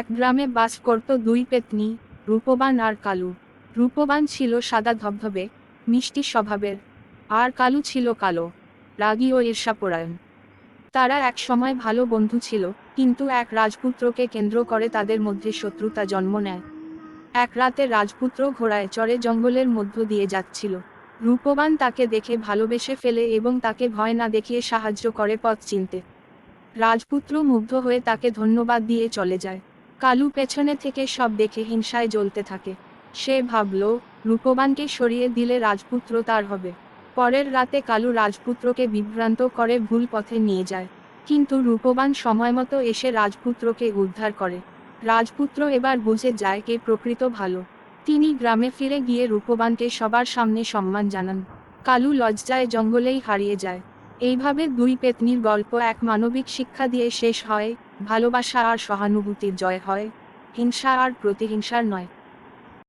এক গ্রামে বাস করত দুই পেতনি, রূপবান আর কালু। রূপবান ছিল সাদা ধবধবে, মিষ্টি স্বভাবের। আর কালু ছিল কালো, রাগী ও ঈর্ষাপরায়ণ। তারা এক সময় ভালো বন্ধু ছিল, কিন্তু এক রাজপুত্রকে কেন্দ্র করে তাদের মধ্যে শত্রুতা জন্ম নেয়। এক রাতে রাজপুত্র ঘোড়ায় চড়ে জঙ্গলের মধ্য দিয়ে যাচ্ছিল। রূপবান তাকে দেখে ভালোবেসে ফেলে এবং তাকে ভয় না দেখিয়ে সাহায্য করে পথ চিনতে। রাজপুত্র মুগ্ধ হয়ে তাকে ধন্যবাদ দিয়ে চলে যায়। কালু পেছনে থেকে সব দেখে হিংসায় জ্বলতে থাকে। সে ভাবল, রূপবানকে সরিয়ে দিলে রাজপুত্র তার হবে। পরের রাতে কালু রাজপুত্রকে বিভ্রান্ত করে ভুল পথে নিয়ে যায়। কিন্তু রূপবান সময়মতো এসে রাজপুত্রকে উদ্ধার করে। রাজপুত্র এবার বুঝে যায় কে প্রকৃত ভালো। তিনি গ্রামে ফিরে গিয়ে রূপবানকে সবার সামনে সম্মান জানান। কালু লজ্জায় জঙ্গলেই হারিয়ে যায়। এইভাবে দুই পেতনির গল্প এক মানবিক শিক্ষা দিয়ে শেষ হয় ভালোবাসা আর সহানুভূতির জয় হয়। হিংসা আর প্রতিহিংসার নয়।